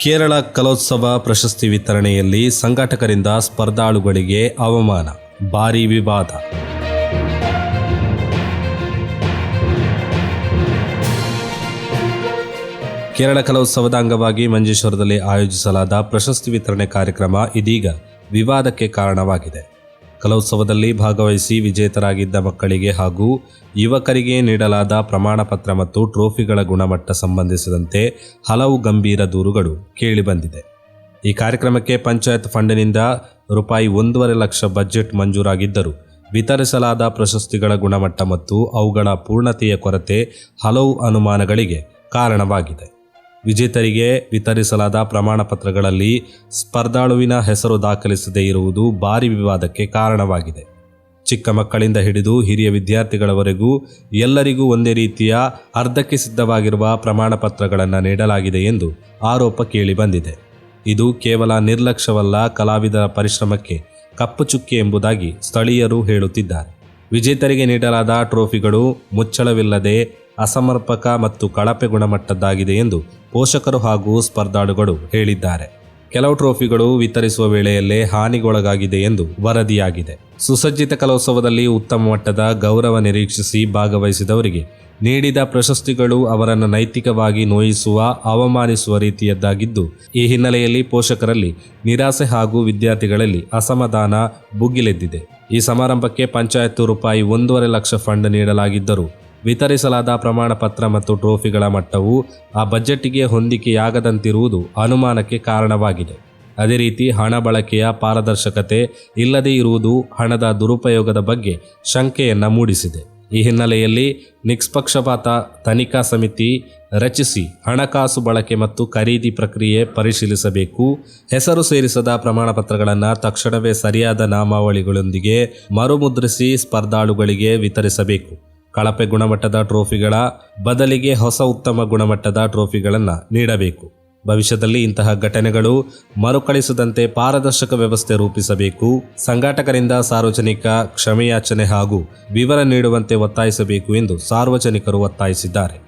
ಕೇರಳ ಕಲೋತ್ಸವ ಪ್ರಶಸ್ತಿ ವಿತರಣೆಯಲ್ಲಿ ಸಂಘಟಕರಿಂದ ಸ್ಪರ್ಧಾಳುಗಳಿಗೆ ಅವಮಾನ, ಭಾರಿ ವಿವಾದ. ಕೇರಳ ಕಲೋತ್ಸವದ ಅಂಗವಾಗಿ ಮಂಜೇಶ್ವರದಲ್ಲಿ ಆಯೋಜಿಸಲಾದ ಪ್ರಶಸ್ತಿ ವಿತರಣೆ ಕಾರ್ಯಕ್ರಮ ಇದೀಗ ವಿವಾದಕ್ಕೆ ಕಾರಣವಾಗಿದೆ. ಕಲೋತ್ಸವದಲ್ಲಿ ಭಾಗವಹಿಸಿ ವಿಜೇತರಾಗಿದ್ದ ಮಕ್ಕಳಿಗೆ ಹಾಗೂ ಯುವಕರಿಗೆ ನೀಡಲಾದ ಪ್ರಮಾಣ ಪತ್ರ ಮತ್ತು ಟ್ರೋಫಿಗಳ ಗುಣಮಟ್ಟ ಸಂಬಂಧಿಸಿದಂತೆ ಹಲವು ಗಂಭೀರ ದೂರುಗಳು ಕೇಳಿಬಂದಿದೆ ಈ ಕಾರ್ಯಕ್ರಮಕ್ಕೆ ಪಂಚಾಯತ್ ಫಂಡ್ನಿಂದ ರೂಪಾಯಿ ಒಂದೂವರೆ ಲಕ್ಷ ಬಜೆಟ್ ಮಂಜೂರಾಗಿದ್ದರೂ ವಿತರಿಸಲಾದ ಪ್ರಶಸ್ತಿಗಳ ಗುಣಮಟ್ಟ ಮತ್ತು ಅವುಗಳ ಪೂರ್ಣತೆಯ ಕೊರತೆ ಹಲವು ಅನುಮಾನಗಳಿಗೆ ಕಾರಣವಾಗಿದೆ. ವಿಜೇತರಿಗೆ ವಿತರಿಸಲಾದ ಪ್ರಮಾಣ ಪತ್ರಗಳಲ್ಲಿ ಸ್ಪರ್ಧಾಳುವಿನ ಹೆಸರು ದಾಖಲಿಸದೇ ಇರುವುದು ಭಾರಿ ವಿವಾದಕ್ಕೆ ಕಾರಣವಾಗಿದೆ. ಚಿಕ್ಕ ಮಕ್ಕಳಿಂದ ಹಿಡಿದು ಹಿರಿಯ ವಿದ್ಯಾರ್ಥಿಗಳವರೆಗೂ ಎಲ್ಲರಿಗೂ ಒಂದೇ ರೀತಿಯ ಅರ್ಧಕ್ಕೆ ಸಿದ್ಧವಾಗಿರುವ ಪ್ರಮಾಣ ಪತ್ರಗಳನ್ನು ನೀಡಲಾಗಿದೆ ಎಂದು ಆರೋಪ ಕೇಳಿಬಂದಿದೆ ಇದು ಕೇವಲ ನಿರ್ಲಕ್ಷ್ಯವಲ್ಲ, ಕಲಾವಿದರ ಪರಿಶ್ರಮಕ್ಕೆ ಕಪ್ಪು ಚುಕ್ಕೆ ಎಂಬುದಾಗಿ ಸ್ಥಳೀಯರು ಹೇಳುತ್ತಿದ್ದಾರೆ. ವಿಜೇತರಿಗೆ ನೀಡಲಾದ ಟ್ರೋಫಿಗಳು ಮುಚ್ಚಳವಿಲ್ಲದೆ ಅಸಮರ್ಪಕ ಮತ್ತು ಕಳಪೆ ಗುಣಮಟ್ಟದ್ದಾಗಿದೆ ಎಂದು ಪೋಷಕರು ಹಾಗೂ ಸ್ಪರ್ಧಾಳುಗಳು ಹೇಳಿದ್ದಾರೆ. ಕೆಲವು ಟ್ರೋಫಿಗಳು ವಿತರಿಸುವ ವೇಳೆಯಲ್ಲೇ ಹಾನಿಗೊಳಗಾಗಿದೆ ಎಂದು ವರದಿಯಾಗಿದೆ. ಸುಸಜ್ಜಿತ ಕಲೋತ್ಸವದಲ್ಲಿ ಉತ್ತಮ ಮಟ್ಟದ ಗೌರವ ನಿರೀಕ್ಷಿಸಿ ಭಾಗವಹಿಸಿದವರಿಗೆ ನೀಡಿದ ಪ್ರಶಸ್ತಿಗಳು ಅವರನ್ನು ನೈತಿಕವಾಗಿ ನೋಯಿಸುವ, ಅವಮಾನಿಸುವ ರೀತಿಯದ್ದಾಗಿದ್ದು, ಈ ಹಿನ್ನೆಲೆಯಲ್ಲಿ ಪೋಷಕರಲ್ಲಿ ನಿರಾಸೆ ಹಾಗೂ ವಿದ್ಯಾರ್ಥಿಗಳಲ್ಲಿ ಅಸಮಾಧಾನ ಭುಗಿಲೆದ್ದಿದೆ. ಈ ಸಮಾರಂಭಕ್ಕೆ ಪಂಚಾಯತ್ ರೂಪಾಯಿ ಒಂದೂವರೆ ಲಕ್ಷ ಫಂಡ್ ನೀಡಲಾಗಿದ್ದರೂ ವಿತರಿಸಲಾದ ಪ್ರಮಾಣ ಪತ್ರ ಮತ್ತು ಟ್ರೋಫಿಗಳ ಮಟ್ಟವು ಆ ಬಜೆಟ್ಗೆ ಹೊಂದಿಕೆಯಾಗದಂತಿರುವುದು ಅನುಮಾನಕ್ಕೆ ಕಾರಣವಾಗಿದೆ. ಅದೇ ರೀತಿ ಹಣ ಬಳಕೆಯ ಪಾರದರ್ಶಕತೆ ಇಲ್ಲದೇ ಇರುವುದು ಹಣದ ದುರುಪಯೋಗದ ಬಗ್ಗೆ ಶಂಕೆಯನ್ನು ಮೂಡಿಸಿದೆ. ಈ ಹಿನ್ನೆಲೆಯಲ್ಲಿ ನಿಷ್ಪಕ್ಷಪಾತ ತನಿಖಾ ಸಮಿತಿ ರಚಿಸಿ ಹಣಕಾಸು ಬಳಕೆ ಮತ್ತು ಖರೀದಿ ಪ್ರಕ್ರಿಯೆ ಪರಿಶೀಲಿಸಬೇಕು. ಹೆಸರು ಸೇರಿಸದ ಪ್ರಮಾಣಪತ್ರಗಳನ್ನು ತಕ್ಷಣವೇ ಸರಿಯಾದ ನಾಮಾವಳಿಗಳೊಂದಿಗೆ ಮರುಮುದ್ರಿಸಿ ಸ್ಪರ್ಧಾಳುಗಳಿಗೆ ವಿತರಿಸಬೇಕು. ಕಳಪೆ ಗುಣಮಟ್ಟದ ಟ್ರೋಫಿಗಳ ಬದಲಿಗೆ ಹೊಸ ಉತ್ತಮ ಗುಣಮಟ್ಟದ ಟ್ರೋಫಿಗಳನ್ನು ನೀಡಬೇಕು. ಭವಿಷ್ಯದಲ್ಲಿ ಇಂತಹ ಘಟನೆಗಳು ಮರುಕಳಿಸದಂತೆ ಪಾರದರ್ಶಕ ವ್ಯವಸ್ಥೆ ರೂಪಿಸಬೇಕು. ಸಂಘಟಕರಿಂದ ಸಾರ್ವಜನಿಕ ಕ್ಷಮೆಯಾಚನೆ ಹಾಗೂ ವಿವರ ನೀಡುವಂತೆ ಒತ್ತಾಯಿಸಬೇಕು ಎಂದು ಸಾರ್ವಜನಿಕರು ಒತ್ತಾಯಿಸಿದ್ದಾರೆ.